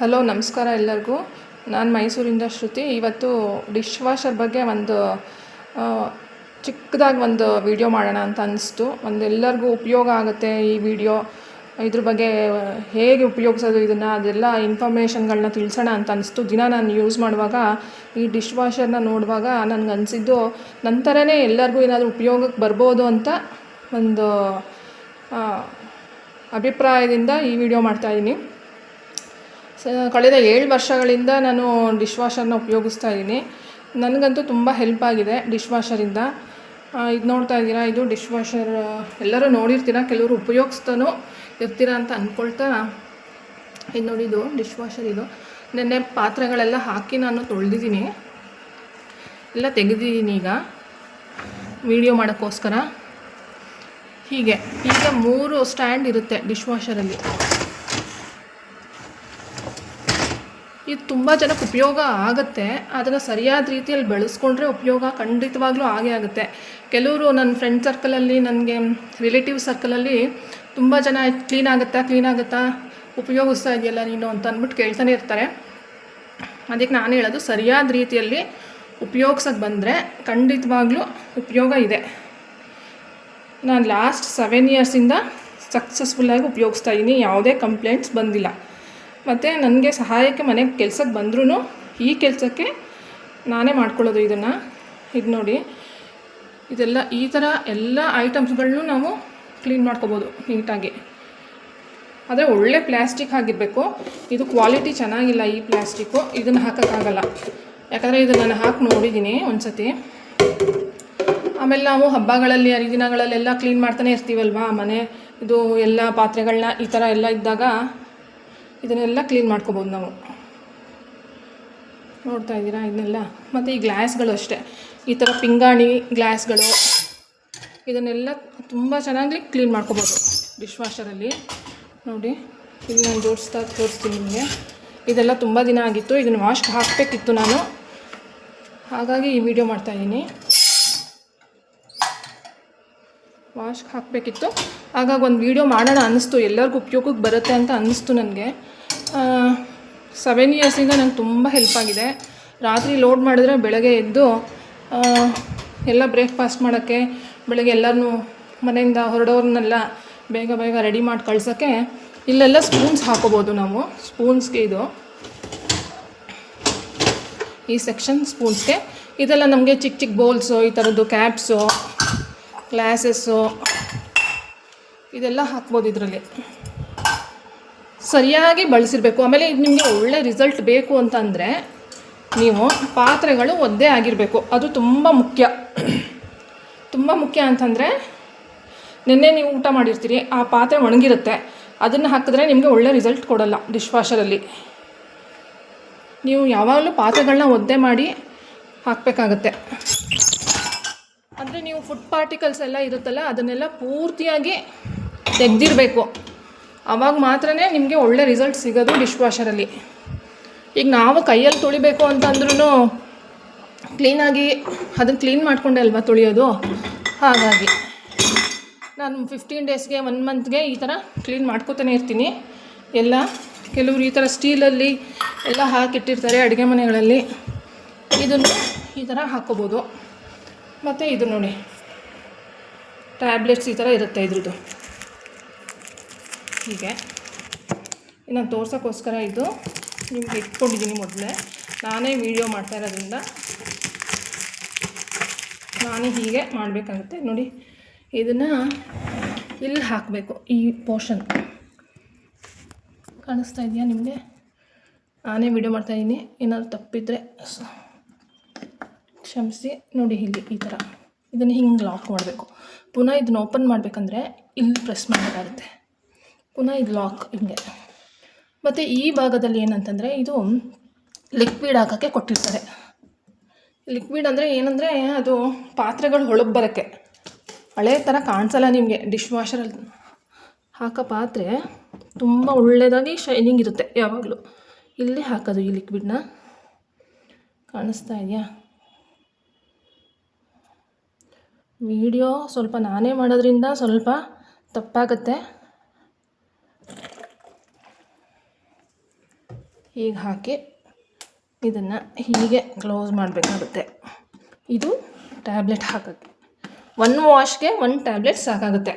Hello, ನಮಸ್ಕಾರ ಎಲ್ಲರಿಗೂ. ನಾನು ಮೈಸೂರಿಂದ ಶ್ರುತಿ. ಇವತ್ತು ಡಿಶ್ ವಾಷರ್ ಬಗ್ಗೆ ಒಂದು ಚಿಕ್ಕದಾಗಿ ಒಂದು ವಿಡಿಯೋ ಮಾಡೋಣ ಅಂತ ಅನ್ನಿಸ್ತು ಒಂದು ಎಲ್ಲರಿಗೂ ಉಪಯೋಗ ಆಗುತ್ತೆ ಈ ವಿಡಿಯೋ. ಇದ್ರ ಬಗ್ಗೆ ಹೇಗೆ ಉಪಯೋಗಿಸೋದು ಇದನ್ನು, ಅದೆಲ್ಲ ಇನ್ಫಾರ್ಮೇಷನ್ಗಳನ್ನ ತಿಳಿಸೋಣ ಅಂತ ಅನಿಸ್ತು. ದಿನ ನಾನು ಯೂಸ್ ಮಾಡುವಾಗ, ಈ ಡಿಶ್ ವಾಷರ್ನ ನೋಡುವಾಗ ನನಗೆ ಅನಿಸಿದ್ದು ನಂತರನೇ ಎಲ್ಲರಿಗೂ ಏನಾದರೂ ಉಪಯೋಗಕ್ಕೆ ಬರ್ಬೋದು ಅಂತ ಒಂದು ಅಭಿಪ್ರಾಯದಿಂದ ಈ ವಿಡಿಯೋ ಮಾಡ್ತಾಯಿದ್ದೀನಿ ಕಳೆದ ಏಳು ವರ್ಷಗಳಿಂದ ನಾನು ಡಿಶ್ ವಾಷರ್ನ ಉಪಯೋಗಿಸ್ತಾ ಇದ್ದೀನಿ. ನನಗಂತೂ ತುಂಬ ಹೆಲ್ಪ್ ಆಗಿದೆ ಡಿಶ್ ವಾಷರಿಂದ ಇದು ನೋಡ್ತಾ ಇದ್ದೀರಾ, ಇದು ಡಿಶ್ ವಾಷರ್ ಎಲ್ಲರೂ ನೋಡಿರ್ತೀರ, ಕೆಲವರು ಉಪಯೋಗಿಸ್ತಾನೂ ಇರ್ತೀರಾ ಅಂತ ಅಂದ್ಕೊಳ್ತಾ ಇದು ನೋಡಿ, ಇದು ಡಿಶ್ ವಾಷರ್ ಇದು. ನೆನ್ನೆ ಪಾತ್ರೆಗಳೆಲ್ಲ ಹಾಕಿ ನಾನು ತೊಳೆದಿದ್ದೀನಿ. ಎಲ್ಲ ತೆಗೆದಿದ್ದೀನಿ ಈಗ. ವಿಡಿಯೋ ಮಾಡೋಕ್ಕೋಸ್ಕರ. ಹೀಗೆ, ಈಗ ಮೂರು ಸ್ಟ್ಯಾಂಡ್ ಇರುತ್ತೆ ಡಿಶ್ ವಾಷರಲ್ಲಿ ಇದು ತುಂಬ ಜನಕ್ಕೆ ಉಪಯೋಗ ಆಗುತ್ತೆ. ಅದನ್ನು ಸರಿಯಾದ ರೀತಿಯಲ್ಲಿ ಬೆಳೆಸ್ಕೊಂಡ್ರೆ ಉಪಯೋಗ ಖಂಡಿತವಾಗ್ಲೂ ಆಗೇ ಆಗುತ್ತೆ. ಕೆಲವರು ನನ್ನ ಫ್ರೆಂಡ್ ಸರ್ಕಲಲ್ಲಿ ನನಗೆ ರಿಲೇಟಿವ್ ಸರ್ಕಲಲ್ಲಿ ತುಂಬ ಜನ ಕ್ಲೀನ್ ಆಗುತ್ತಾ ಕ್ಲೀನ್ ಆಗುತ್ತಾ, ಉಪಯೋಗಿಸ್ತಾ ಇದೆಯಲ್ಲ ನೀನು ಅಂತ ಅಂದ್ಬಿಟ್ಟು ಕೇಳ್ತಾನೆ ಇರ್ತಾರೆ. ಅದಕ್ಕೆ ನಾನು ಹೇಳೋದು ಸರಿಯಾದ ರೀತಿಯಲ್ಲಿ ಉಪಯೋಗ್ಸೋಕ್ಕೆ ಬಂದರೆ ಖಂಡಿತವಾಗ್ಲೂ ಉಪಯೋಗ ಇದೆ. ನಾನು ಲಾಸ್ಟ್ ಸೆವೆನ್ ಇಯರ್ಸಿಂದ ಸಕ್ಸಸ್ಫುಲ್ಲಾಗಿ ಉಪಯೋಗಿಸ್ತಾ ಇದ್ದೀನಿ ಯಾವುದೇ ಕಂಪ್ಲೇಂಟ್ಸ್ ಬಂದಿಲ್ಲ. ಮತ್ತು ನನಗೆ ಸಹಾಯಕ್ಕೆ ಮನೆಗೆ ಕೆಲ್ಸಕ್ಕೆ ಬಂದ್ರೂ ಈ ಕೆಲಸಕ್ಕೆ ನಾನೇ ಮಾಡ್ಕೊಳ್ಳೋದು ಇದನ್ನು. ಇದು ನೋಡಿ. ಇದೆಲ್ಲ ಈ ಥರ ಎಲ್ಲ ಐಟಮ್ಸ್ಗಳನ್ನೂ ನಾವು ಕ್ಲೀನ್ ಮಾಡ್ಕೋಬೋದು ನೀಟಾಗಿ. ಆದರೆ ಒಳ್ಳೆ ಪ್ಲ್ಯಾಸ್ಟಿಕ್ ಆಗಿರಬೇಕು ಇದು ಕ್ವಾಲಿಟಿ ಚೆನ್ನಾಗಿಲ್ಲ ಈ ಪ್ಲ್ಯಾಸ್ಟಿಕ್ಕು ಇದನ್ನು ಹಾಕೋಕ್ಕಾಗಲ್ಲ. ಯಾಕಂದರೆ ಇದು ನಾನು ಹಾಕಿ ನೋಡಿದ್ದೀನಿ ಒಂದು ಸತಿ ಆಮೇಲೆ ನಾವು ಹಬ್ಬಗಳಲ್ಲಿ ಹರಿದಿನಗಳಲ್ಲೆಲ್ಲ ಕ್ಲೀನ್ ಮಾಡ್ತಾನೆ ಇರ್ತೀವಲ್ವಾ ಮನೆ? ಇದು ಎಲ್ಲ ಪಾತ್ರೆಗಳನ್ನ ಈ ಥರ ಎಲ್ಲ ಇದ್ದಾಗ ಇದನ್ನೆಲ್ಲ ಕ್ಲೀನ್ ಮಾಡ್ಕೋಬೋದು ನಾವು. ನೋಡ್ತಾ ಇದ್ದೀರಾ ಇದನ್ನೆಲ್ಲ? ಮತ್ತು ಈ ಗ್ಲಾಸ್ಗಳು ಅಷ್ಟೇ. ಈ ಥರ ಪಿಂಗಾಣಿ ಗ್ಲಾಸ್ಗಳು ಇದನ್ನೆಲ್ಲ ತುಂಬ ಚೆನ್ನಾಗಿ ಕ್ಲೀನ್ ಮಾಡ್ಕೋಬೋದು ಡಿಶ್ ವಾಷರಲ್ಲಿ ನೋಡಿ, ಇಲ್ಲಿ ನಾನು ಜೋಡಿಸ್ತಾ ತೋರಿಸ್ತೀನಿ ನಿಮಗೆ. ಇದೆಲ್ಲ ತುಂಬ ದಿನ ಆಗಿತ್ತು, ಇದನ್ನು ವಾಶ್ ಹಾಕಬೇಕಿತ್ತು ನಾನು. ಹಾಗಾಗಿ ಈ ವಿಡಿಯೋ ಮಾಡ್ತಾಯಿದ್ದೀನಿ ವಾಶ್ಗೆ ಹಾಕಬೇಕಿತ್ತು. ಹಾಗಾಗಿ ಒಂದು ವೀಡಿಯೋ ಮಾಡೋಣ ಅನ್ನಿಸ್ತು. ಎಲ್ಲರಿಗೂ ಉಪಯೋಗಕ್ಕೆ ಬರುತ್ತೆ ಅಂತ ಅನ್ನಿಸ್ತು ನನಗೆ. ಸೆವೆನ್ ಇಯರ್ಸಿಂದ ನಂಗೆ ತುಂಬ ಹೆಲ್ಪ್ ಆಗಿದೆ. ರಾತ್ರಿ ಲೋಡ್ ಮಾಡಿದ್ರೆ ಬೆಳಗ್ಗೆ ಎದ್ದು ಎಲ್ಲ ಬ್ರೇಕ್ಫಾಸ್ಟ್ ಮಾಡೋಕ್ಕೆ, ಬೆಳಗ್ಗೆ ಎಲ್ಲರನ್ನೂ ಮನೆಯಿಂದ ಹೊರಡೋರನ್ನೆಲ್ಲ ಬೇಗ ಬೇಗ ರೆಡಿ ಮಾಡಿ ಕಳ್ಸೋಕ್ಕೆ ಇಲ್ಲೆಲ್ಲ ಸ್ಪೂನ್ಸ್ ಹಾಕೋಬೋದು ನಾವು. ಸ್ಪೂನ್ಸ್ಗೆ ಇದು. ಈ ಸೆಕ್ಷನ್ ಸ್ಪೂನ್ಸ್ಗೆ ಇದೆಲ್ಲ ನಮಗೆ ಚಿಕ್ಕ ಚಿಕ್ಕ ಬೌಲ್ಸು ಈ ಥರದ್ದು ಕ್ಯಾಪ್ಸು ಗ್ಲಾಸಸ್ಸು ಇದೆಲ್ಲ ಹಾಕ್ಬೋದು ಇದರಲ್ಲಿ. ಸರಿಯಾಗಿ ಬಳಸಿರಬೇಕು. ಆಮೇಲೆ ಇದು ನಿಮಗೆ ಒಳ್ಳೆ ರಿಸಲ್ಟ್ ಬೇಕು ಅಂತಂದರೆ, ನೀವು ಪಾತ್ರೆಗಳು ಒದ್ದೆ ಆಗಿರಬೇಕು. ಅದು ತುಂಬ ಮುಖ್ಯ. ತುಂಬ ಮುಖ್ಯ ಅಂತಂದರೆ, ನಿನ್ನೆ ನೀವು ಊಟ ಮಾಡಿರ್ತೀರಿ, ಆ ಪಾತ್ರೆ ಒಣಗಿರುತ್ತೆ. ಅದನ್ನು ಹಾಕಿದ್ರೆ ನಿಮಗೆ ಒಳ್ಳೆ ರಿಸಲ್ಟ್ ಕೊಡಲ್ಲ ಡಿಶ್ ವಾಷರಲ್ಲಿ ನೀವು ಯಾವಾಗಲೂ ಪಾತ್ರೆಗಳನ್ನ ಒದ್ದೆ ಮಾಡಿ ಹಾಕಬೇಕಾಗತ್ತೆ. ಅಂದರೆ ನೀವು ಫುಡ್ ಪಾರ್ಟಿಕಲ್ಸ್ ಎಲ್ಲ ಇರುತ್ತಲ್ಲ, ಅದನ್ನೆಲ್ಲ ಪೂರ್ತಿಯಾಗಿ ತೆಗೆದಿರಬೇಕು. ಆವಾಗ ಮಾತ್ರ ನಿಮಗೆ ಒಳ್ಳೆ ರಿಸಲ್ಟ್ ಸಿಗೋದು ಡಿಶ್ ವಾಷರಲ್ಲಿ ಈಗ ನಾವು ಕೈಯಲ್ಲಿ ತೊಳಿಬೇಕು ಅಂತಂದ್ರೂ ಕ್ಲೀನಾಗಿ ಅದನ್ನು ಕ್ಲೀನ್ ಮಾಡಿಕೊಂಡೆ ಅಲ್ವಾ ತೊಳೆಯೋದು? ಹಾಗಾಗಿ ನಾನು ಫಿಫ್ಟೀನ್ ಡೇಸ್ಗೆ ಒನ್ ಮಂತ್ಗೆ ಈ ಥರ ಕ್ಲೀನ್ ಮಾಡ್ಕೋತಾನೆ ಇರ್ತೀನಿ. ಎಲ್ಲ ಕೆಲವರು ಈ ಥರ ಸ್ಟೀಲಲ್ಲಿ ಎಲ್ಲ ಹಾಕಿಟ್ಟಿರ್ತಾರೆ ಅಡುಗೆ ಮನೆಗಳಲ್ಲಿ. ಇದನ್ನು ಈ ಥರ ಹಾಕ್ಕೋಬೋದು ಮತ್ತು ಇದು ನೋಡಿ. ಟ್ಯಾಬ್ಲೆಟ್ಸ್ ಈ ಥರ ಇರುತ್ತೆ ಇದ್ರದ್ದು. ಹೀಗೆ. ಇನ್ನು ತೋರ್ಸೋಕ್ಕೋಸ್ಕರ ಇದು ನಿಮ್ಗೆ ಇಟ್ಕೊಂಡಿದ್ದೀನಿ ಮೊದಲೇ. ನಾನೇ ವೀಡಿಯೋ ಮಾಡ್ತಾ ಇರೋದ್ರಿಂದ ನಾನೇ ಹೀಗೆ ಮಾಡಬೇಕಾಗುತ್ತೆ. ನೋಡಿ, ಇದನ್ನು ಇಲ್ಲಿ ಹಾಕಬೇಕು ಈ ಪೋರ್ಷನ್ ಕಾಣಿಸ್ತಾ ಇದೆಯಾ ನಿಮಗೆ? ನಾನೇ ವೀಡಿಯೋ ಮಾಡ್ತಾಯಿದ್ದೀನಿ ಏನಾದರೂ ತಪ್ಪಿದರೆ ಸ- ಕ್ಷಮಿಸಿ. ನೋಡಿ ಇಲ್ಲಿ ಈ ಥರ. ಇದನ್ನು ಹಿಂಗೆ ಲಾಕ್ ಮಾಡಬೇಕು. ಪುನಃ ಇದನ್ನು ಓಪನ್ ಮಾಡಬೇಕಂದ್ರೆ ಇಲ್ಲಿ ಪ್ರೆಸ್ ಮಾಡಬೇಕಾಗುತ್ತೆ. ಪುನಃ ಇದು ಲಾಕ್ ಹಿಂಗೆ. ಮತ್ತು ಈ ಭಾಗದಲ್ಲಿ ಏನಂತಂದರೆ ಇದು ಲಿಕ್ವಿಡ್ ಹಾಕೋಕ್ಕೆ ಕೊಟ್ಟಿರ್ತಾರೆ. ಲಿಕ್ವಿಡ್ ಅಂದರೆ ಏನಂದರೆ ಅದು ಪಾತ್ರೆಗಳು ಹೊಳಗೆ ಬರೋಕ್ಕೆ. ಹಳೆ ಥರ ಕಾಣಿಸಲ್ಲ ನಿಮಗೆ ಡಿಶ್ ವಾಷರಲ್ಲಿ ಹಾಕೋ ಪಾತ್ರೆ ತುಂಬ ಒಳ್ಳೆಯದಾಗಿ ಶೈನಿಂಗ್ ಇರುತ್ತೆ ಯಾವಾಗಲೂ. ಇಲ್ಲಿ ಹಾಕೋದು ಈ ಲಿಕ್ವಿಡ್ನ ಕಾಣಿಸ್ತಾ ಇದೆಯಾ? ವಿಡಿಯೋ ಸ್ವಲ್ಪ ನಾನೇ ಮಾಡೋದ್ರಿಂದ ಸ್ವಲ್ಪ ತಪ್ಪಾಗುತ್ತೆ. ಹೀಗೆ ಹಾಕಿ ಇದನ್ನು ಹೀಗೆ ಕ್ಲೋಸ್ ಮಾಡಬೇಕಾಗುತ್ತೆ. ಇದು ಟ್ಯಾಬ್ಲೆಟ್ ಹಾಕೋಕ್ಕೆ. ಒನ್ ವಾಶ್ಗೆ ಒನ್ ಟ್ಯಾಬ್ಲೆಟ್ ಸಾಕಾಗುತ್ತೆ.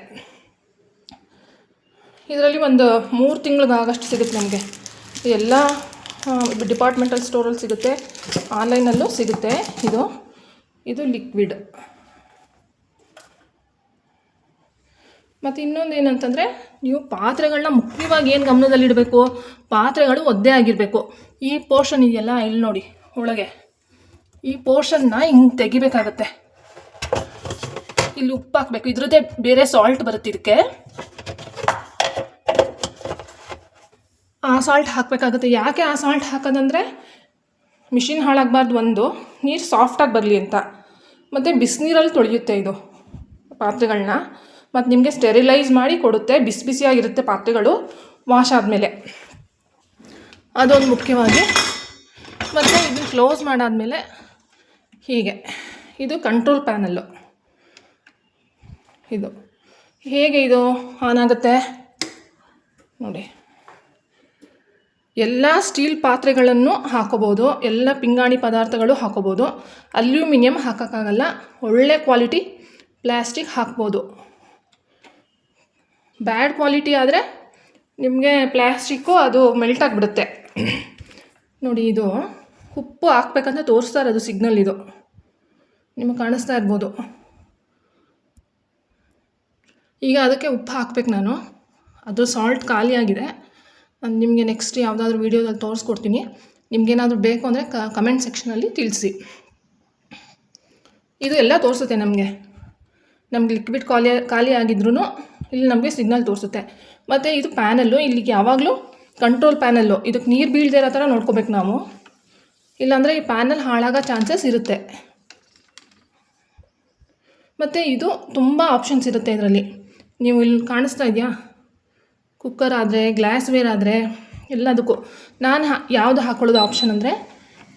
ಇದರಲ್ಲಿ ಒಂದು ಮೂರು ತಿಂಗಳಿಗಾಗಷ್ಟು ಸಿಗುತ್ತೆ ನಮಗೆ. ಎಲ್ಲ ಡಿಪಾರ್ಟ್ಮೆಂಟಲ್ ಸ್ಟೋರಲ್ಲಿ ಸಿಗುತ್ತೆ. ಆನ್ಲೈನಲ್ಲೂ ಸಿಗುತ್ತೆ. ಇದು ಇದು ಲಿಕ್ವಿಡ್. ಮತ್ತು ಇನ್ನೊಂದು ಏನಂತಂದರೆ, ನೀವು ಪಾತ್ರೆಗಳನ್ನ ಮುಖ್ಯವಾಗಿ ಏನು ಗಮನದಲ್ಲಿಡಬೇಕು ಪಾತ್ರೆಗಳು ಒದ್ದೆ ಆಗಿರಬೇಕು. ಈ ಪೋರ್ಷನ್ ಇದೆಯಲ್ಲ, ಇಲ್ಲಿ ನೋಡಿ, ಒಳಗೆ. ಈ ಪೋರ್ಷನ್ನ ಹಿಂಗೆ ತೆಗಿಬೇಕಾಗತ್ತೆ. ಇಲ್ಲಿ ಉಪ್ಪು ಹಾಕಬೇಕು. ಇದ್ರದ್ದೇ ಬೇರೆ ಸಾಲ್ಟ್ ಬರುತ್ತೆ ಇದಕ್ಕೆ ಆ ಸಾಲ್ಟ್ ಹಾಕಬೇಕಾಗುತ್ತೆ. ಯಾಕೆ ಆ ಸಾಲ್ಟ್ ಹಾಕೋದಂದರೆ ಮಿಷಿನ್ ಹಾಳಾಗಬಾರ್ದು ಒಂದು. ನೀರು ಸಾಫ್ಟಾಗಿ ಬರಲಿ ಅಂತ. ಮತ್ತು ಬಿಸಿನೀರಲ್ಲಿ ತೊಳೆಯುತ್ತೆ ಇದು ಪಾತ್ರೆಗಳನ್ನ ಮತ್ತು ನಿಮಗೆ ಸ್ಟೆರಿಲೈಸ್ ಮಾಡಿ ಕೊಡುತ್ತೆ, ಬಿಸಿ ಬಿಸಿಯಾಗಿರುತ್ತೆ ಪಾತ್ರೆಗಳು ವಾಶ್ ಆದಮೇಲೆ. ಅದೊಂದು ಮುಖ್ಯವಾಗಿ. ಮತ್ತು ಇದನ್ನು ಕ್ಲೋಸ್ ಮಾಡಾದಮೇಲೆ ಹೀಗೆ. ಇದು ಕಂಟ್ರೋಲ್ ಪ್ಯಾನಲ್ಲು ಇದು. ಹೇಗೆ ಇದು ಆನ್ ಆಗುತ್ತೆ? ನೋಡಿ. ಎಲ್ಲ ಸ್ಟೀಲ್ ಪಾತ್ರೆಗಳನ್ನು ಹಾಕೋಬೋದು, ಎಲ್ಲ ಪಿಂಗಾಣಿ ಪದಾರ್ಥಗಳು ಹಾಕೋಬೋದು. ಅಲ್ಯೂಮಿನಿಯಂ ಹಾಕೋಕ್ಕಾಗಲ್ಲ, ಒಳ್ಳೆ ಕ್ವಾಲಿಟಿ ಪ್ಲ್ಯಾಸ್ಟಿಕ್ ಹಾಕ್ಬೋದು. ಬ್ಯಾಡ್ ಕ್ವಾಲಿಟಿ ಆದರೆ ನಿಮಗೆ ಪ್ಲ್ಯಾಸ್ಟಿಕ್ಕು ಅದು ಮೆಲ್ಟ್ ಆಗಿಬಿಡುತ್ತೆ. ನೋಡಿ ಇದು ಉಪ್ಪು ಹಾಕ್ಬೇಕಂತ ತೋರಿಸ್ತಾರೆ ಅದು ಸಿಗ್ನಲ್ ಇದು. ನಿಮಗೆ ಕಾಣಿಸ್ತಾ ಇರ್ಬೋದು. ಈಗ ಅದಕ್ಕೆ ಉಪ್ಪು ಹಾಕ್ಬೇಕು ನಾನು. ಅದು ಸಾಲ್ಟ್ ಖಾಲಿಯಾಗಿದೆ ನಾನು ನಿಮಗೆ ನೆಕ್ಸ್ಟ್ ಯಾವುದಾದ್ರೂ ವೀಡಿಯೋದಲ್ಲಿ ತೋರಿಸ್ಕೊಡ್ತೀನಿ. ನಿಮಗೇನಾದರೂ ಬೇಕು ಅಂದರೆ ಕ ಕಮೆಂಟ್ ಸೆಕ್ಷನಲ್ಲಿ ತಿಳಿಸಿ. ಇದು ಎಲ್ಲ ತೋರಿಸುತ್ತೆ ನಮಗೆ. ನಮ್ಗೆ ಲಿಕ್ವಿಡ್ ಖಾಲಿ ಖಾಲಿ ಆಗಿದ್ರೂ ಇಲ್ಲಿ ನಮಗೆ ಸಿಗ್ನಲ್ ತೋರಿಸುತ್ತೆ. ಮತ್ತು ಇದು ಪ್ಯಾನಲ್ಲು ಇಲ್ಲಿಗೆ ಯಾವಾಗಲೂ ಕಂಟ್ರೋಲ್ ಪ್ಯಾನಲ್ಲು ಇದಕ್ಕೆ ನೀರು ಬೀಳದೆ ಇರೋ ಥರ ನೋಡ್ಕೋಬೇಕು ನಾವು. ಇಲ್ಲಾಂದರೆ ಈ ಪ್ಯಾನಲ್ ಹಾಳಾಗೋ ಚಾನ್ಸಸ್ ಇರುತ್ತೆ. ಮತ್ತು ಇದು ತುಂಬ ಆಪ್ಷನ್ಸ್ ಇರುತ್ತೆ ಇದರಲ್ಲಿ. ನೀವು ಇಲ್ಲಿ ಕಾಣಿಸ್ತಾ ಇದೆಯಾ? ಕುಕ್ಕರ್ ಆದರೆ ಗ್ಲಾಸ್ ವೇರ್ ಆದರೆ, ಎಲ್ಲದಕ್ಕೂ. ನಾನು ಯಾವುದು ಹಾಕೊಳ್ಳೋದು ಆಪ್ಷನ್ ಅಂದರೆ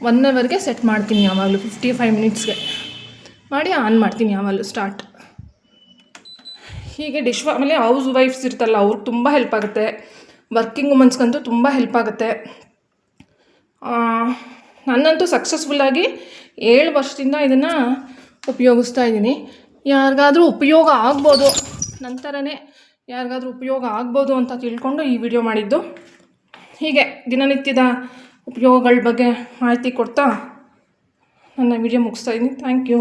ಒನ್ ಅವರ್ಗೆ ಸೆಟ್ ಮಾಡ್ತೀನಿ ಯಾವಾಗಲೂ ಫಿಫ್ಟಿ ಫೈವ್ ಮಿನಿಟ್ಸ್ಗೆ ಮಾಡಿ ಆನ್ ಮಾಡ್ತೀನಿ ಯಾವಾಗಲೂ ಸ್ಟಾರ್ಟ್ ಹೀಗೆ ಡಿಶ್ ಆಮೇಲೆ ಹೌಸ್ ವೈಫ್ಸ್ ಇರ್ತಲ್ಲ ಅವ್ರಿಗೆ ತುಂಬ ಹೆಲ್ಪ್ ಆಗುತ್ತೆ. ವರ್ಕಿಂಗ್ ವುಮೆನ್ಸ್ಗಂತೂ ತುಂಬ ಹೆಲ್ಪ್ ಆಗುತ್ತೆ. ನನ್ನಂತೂ ಸಕ್ಸಸ್ಫುಲ್ಲಾಗಿ ಏಳು ವರ್ಷದಿಂದ ಇದನ್ನು ಉಪಯೋಗಿಸ್ತಾ ಇದ್ದೀನಿ. ಯಾರಿಗಾದರೂ ಉಪಯೋಗ ಆಗ್ಬೋದು, ನಂತರನೇ ಯಾರಿಗಾದ್ರೂ ಉಪಯೋಗ ಆಗ್ಬೋದು ಅಂತ ತಿಳ್ಕೊಂಡು ಈ ವಿಡಿಯೋ ಮಾಡಿದ್ದು. ಹೀಗೆ ದಿನನಿತ್ಯದ ಉಪಯೋಗಗಳ ಬಗ್ಗೆ ಮಾಹಿತಿ ಕೊಡ್ತಾ ನನ್ನ ವಿಡಿಯೋ ಮುಗಿಸ್ತಾ ಇದ್ದೀನಿ. Thank you